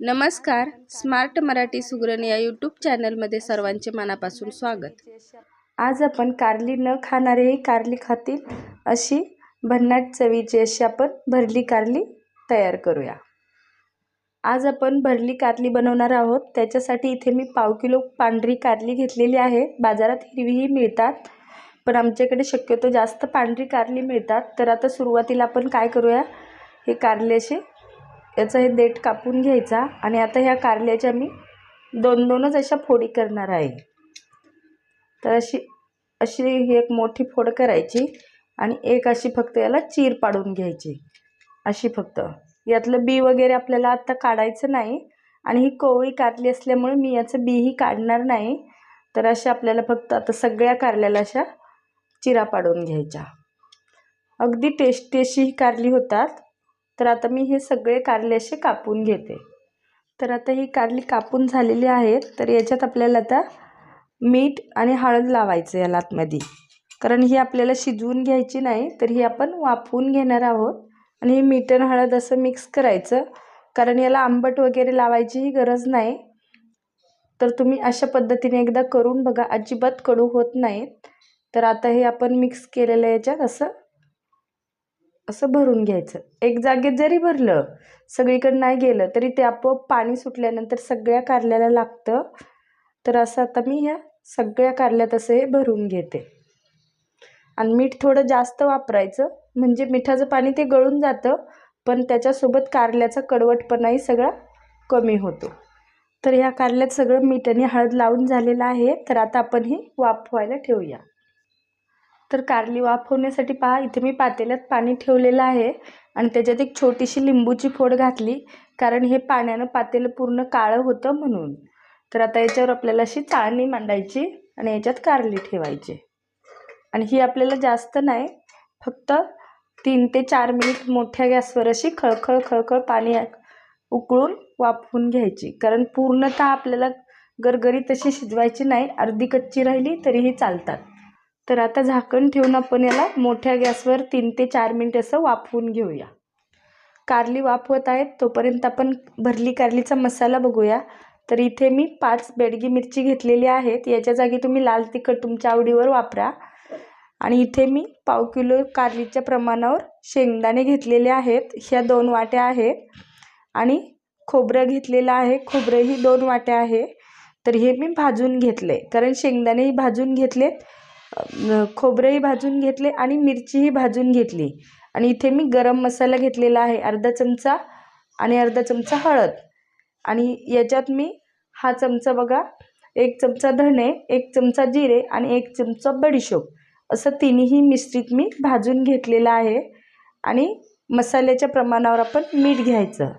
नमस्कार. स्मार्ट मराठी सुगरण या यूट्यूब चॅनलमध्ये सर्वांचे मनापासून स्वागत. आज आपण कारली न खाणारेही कारली खातील अशी भन्नाट चवीची अशी आपण भरली कारली तयार करूया. आज आपण भरली कारली बनवणार आहोत. त्याच्यासाठी इथे मी पाव किलो पांढरी कारली घेतलेली आहे. बाजारात हिरवीही मिळतात पण आमच्याकडे शक्यतो जास्त पांढरी कारली मिळतात. तर आता सुरुवातीला आपण काय करूया? हे कारले असे याचं हे देठ कापून घ्यायचा आणि आता ह्या कारल्याच्या मी दोन दोनच अशा फोडी करणार आहे. तर अशी अशी ही एक मोठी फोड करायची आणि एक अशी फक्त याला चीर पाडून घ्यायची. अशी फक्त. यातलं बी वगैरे आपल्याला आत्ता काढायचं नाही आणि ही कोवळी कारली असल्यामुळे मी याचं बीही काढणार नाही. तर अशा आपल्याला फक्त आता सगळ्या कारल्याला अशा चिरा पाडून घ्यायच्या. अगदी टेस्टी अशी ही कारली होतात. तर आता मी हे सगळे कारले असे कापून घेते. तर आता ही कारली कापून झालेली आहेत. तर याच्यात आपल्याला आता मीठ आणि हळद लावायचं याला आतमध्ये. कारण ही आपल्याला शिजवून घ्यायची नाही तर ही आपण वाफवून घेणार आहोत. आणि हे मीठ आणि हळद असं मिक्स करायचं. कारण याला आंबट वगैरे लावायचीही गरज नाही. तर तुम्ही अशा पद्धतीने एकदा करून बघा. अजिबात कडू होत नाहीत. तर आता हे आपण मिक्स केलेलं याच्यात असं असं भरून घ्यायचं. एक जागेत जरी भरलं सगळीकडे नाही गेलं तरी ते आपोआप पाणी सुटल्यानंतर सगळ्या कारल्याला लागतं. तर असं आता मी ह्या सगळ्या कारल्यात असं हे भरून घेते. आणि मीठ थोडं जास्त वापरायचं. म्हणजे मिठाचं पाणी ते गळून जातं पण त्याच्यासोबत कारल्याचा कडवटपणाही सगळा कमी होतो. तर ह्या कारल्यात सगळं मीठ आणि हळद लावून झालेलं आहे. तर आता आपण हे वाफवायला ठेवूया. तर कारली वाफ होण्यासाठी पहा इथे मी पातेल्यात पाणी ठेवलेलं आहे आणि त्याच्यात एक छोटीशी लिंबूची फोड घातली कारण हे पाण्यानं पातेलं पूर्ण काळं होतं म्हणून. तर आता याच्यावर आपल्याला अशी चाळणी मांडायची आणि याच्यात कारली ठेवायची. आणि ही आपल्याला जास्त नाही फक्त तीन ते चार मिनिट मोठ्या गॅसवर अशी खळखळ खळखळ पाणी उकळून वाफवून घ्यायची. कारण पूर्णतः आपल्याला गरगरीत तशी शिजवायची नाही अर्धी कच्ची राहिली तरीही चालतात. तर आता झाकण ठेवून आपण याला मोठ्या गॅसवर तीन ते चार मिनिट असं वाफवून घेऊया. कारली वाफवत आहेत तोपर्यंत आपण भरली कारलीचा मसाला बघूया. तर इथे मी पाच बेडगी मिरची घेतलेली आहेत याच्या जागी तुम्ही लाल तिखट तुमच्या आवडीवर वापरा. आणि इथे मी पाव किलो कारलीच्या प्रमाणावर शेंगदाणे घेतलेले आहेत ह्या दोन वाट्या आहेत. आणि खोबरं घेतलेलं आहे खोबरंही दोन वाट्या आहे. तर हे मी भाजून घेतले कारण शेंगदाणेही भाजून घेतलेत. खोबरंही भाजून घेतले आणि मिरचीही भाजून घेतली. आणि इथे मी गरम मसाला घेतलेला आहे अर्धा चमचा आणि अर्धा चमचा हळद. आणि याच्यात मी हा चमचा बघा एक चमचा धणे एक चमचा जिरे आणि एक चमचा बडीशोप असं तिन्ही मिश्रित मी भाजून घेतलेलं आहे. आणि मसाल्याच्या प्रमाणावर आपण मीठ घ्यायचं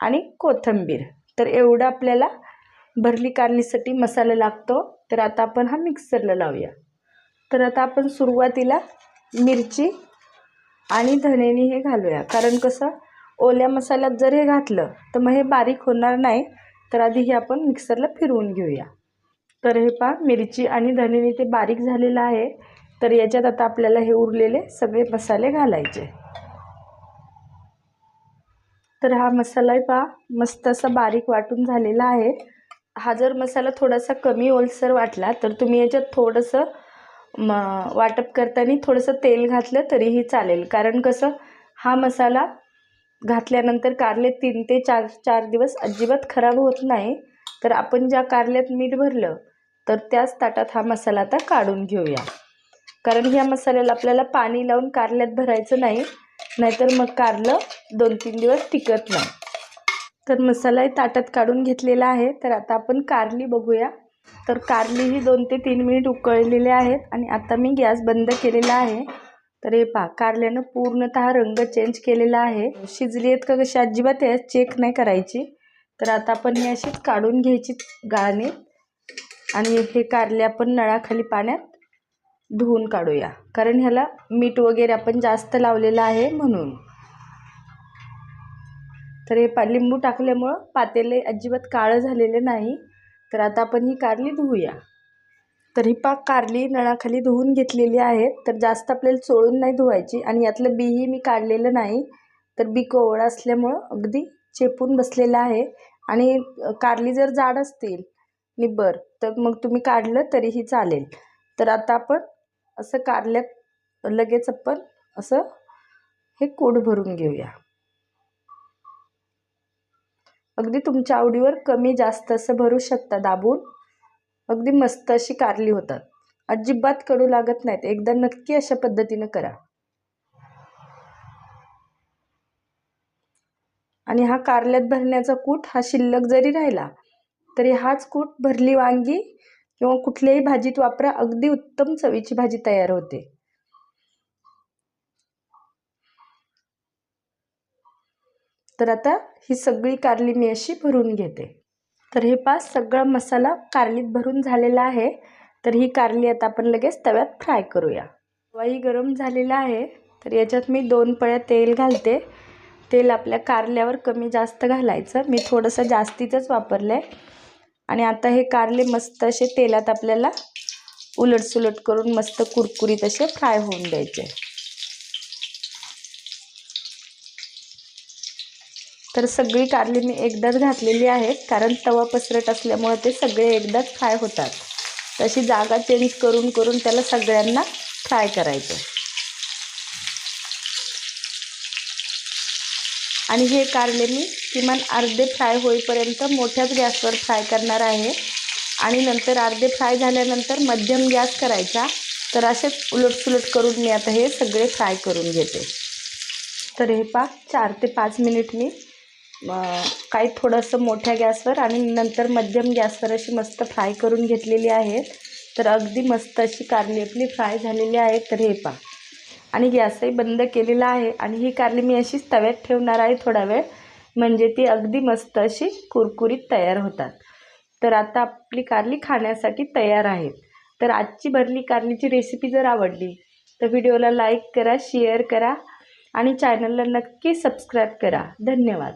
आणि कोथिंबीर. तर एवढं आपल्याला भरली कारलीसाठी मसाला लागतो. तर आता आपण हा मिक्सरला लावूया. तर आता आपण सुरुवातीला मिरची आणि धनेनी हे घालूया. कारण कसं ओल्या मसाल्यात जर हे घातलं तर मग हे बारीक होणार नाही. तर आधी हे आपण मिक्सरला फिरवून घेऊया. तर हे पहा मिरची आणि धनेनी ते बारीक झालेलं आहे. तर याच्यात आता आपल्याला हे उरलेले सगळे मसाले घालायचे. तर हा मसाला पहा मस्त असा बारीक वाटून झालेला आहे. हा जर मसाला थोडासा कमी ओलसर वाटला तर तुम्ही याच्यात थोडंसं म वाटप करताना थोडंसं तेल घातलं तरीही चालेल. कारण कसं हा मसाला घातल्यानंतर कारले तीन ते चार चार दिवस अजिबात खराब होत नाही. तर आपण ज्या कारल्यात मीठ भरलं तर त्याच ताटात हा मसाला आता काढून घेऊया. कारण ह्या मसाल्याला आपल्याला पाणी लावून कारल्यात भरायचं नाही नाहीतर मग कारलं दोन तीन दिवस टिकत नाही. तर मसालाही ताटात काढून घेतलेला आहे. तर आता आपण कारली बघूया. तर कारलीही दोन ते तीन मिनिट उकळलेले आहेत आणि आता मी गॅस बंद केलेला आहे. तर हे पहा कारल्यानं पूर्णतः रंग चेंज केलेला आहे. शिजली आहेत का कशी? अजिबात आहे चेक नाही करायची. तर आता आपण ही अशीच काढून घ्यायची गाळणे. आणि हे कारले आपण नळाखाली पाण्यात धुवून काढूया. कारण ह्याला मीठ वगैरे आपण जास्त लावलेलं आहे म्हणून. तर हे पा लिंबू टाकल्यामुळं पातेले अजिबात काळं झालेलं नाही. तर आता आपण ही कारली धुवूया तर ही पाक कारली नळाखाली धुवून घेतलेली आहेत. तर जास्त आपल्याला चोळून नाही धुवायची आणि यातलं बीही मी काढलेलं नाही. तर बी कोवळं असल्यामुळं अगदी चेपून बसलेलं आहे. आणि कारली जर जाड असतील निब्बर तर मग तुम्ही काढलं तरीही चालेल. तर आता आपण असं कारल्यात लगेच आपण असं हे कूड भरून घेऊया. अगदी तुमच्या आवडीवर कमी जास्त असं भरू शकता दाबून. अगदी मस्त अशी कारली होतात. अजिबात कडू लागत नाहीत. एकदा नक्की अशा पद्धतीनं करा. आणि हा कारल्यात भरण्याचा कूट हा शिल्लक जरी राहिला तरी हाच कूट भरली वांगी किंवा कुठल्याही भाजीत वापरा. अगदी उत्तम चवीची भाजी तयार होते. तर आता ही सगळी कारली मी अशी भरून घेते. तर हे पास सगळा मसाला कारलीत भरून झालेला आहे. तर ही कारली आता आपण लगेच तव्यात फ्राय करूया. तवाही गरम झालेला आहे तर याच्यात मी दोन पळ्या तेल घालते. तेल आपल्या कारल्यावर कमी जास्त घालायचं. मी थोडंसं जास्तीचंच वापरलं आहे आणि आता हे कारले मस्त असे तेलात आपल्याला उलटसुलट करून मस्त कुरकुरीत असे फ्राय होऊन द्यायचे. तर सगळी कारली मी एकदाच घातलेली आहेत कारण तवा पसरट असल्यामुळे ते सगळे एकदाच फ्राय होतात. तशी जागा चेंज करून करून त्याला सगळ्यांना फ्राय करायचं. आणि हे कारले मी किमान अर्धे फ्राय होईपर्यंत मोठ्याच गॅसवर फ्राय करणार आहे. आणि नंतर अर्धे फ्राय झाल्यानंतर मध्यम गॅस करायचा. तर असेच उलटसुलट करून मी आता हे सगळे फ्राय करून घेते. तर हे पा चार ते पाच मिनिट मी काही थोडंसं मोठ्या गॅसवर आणि नंतर मध्यम गॅसवर अशी मस्त फ्राय करून घेतलेली आहेत. तर अगदी मस्त अशी कारली आपली फ्राय झालेली आहे. तर हे पा आणि गॅसही बंद केलेला आहे. आणि ही कारली मी अशीच तव्यात ठेवणार आहे थोडा वेळ. म्हणजे ती अगदी मस्त अशी कुरकुरीत तयार होतात. तर आता आपली कारली खाण्यासाठी तयार आहे तर आजची भरली कारलीची रेसिपी जर आवडली तर व्हिडिओला लाईक करा शेअर करा आणि चॅनलला नक्की सबस्क्राईब करा. धन्यवाद.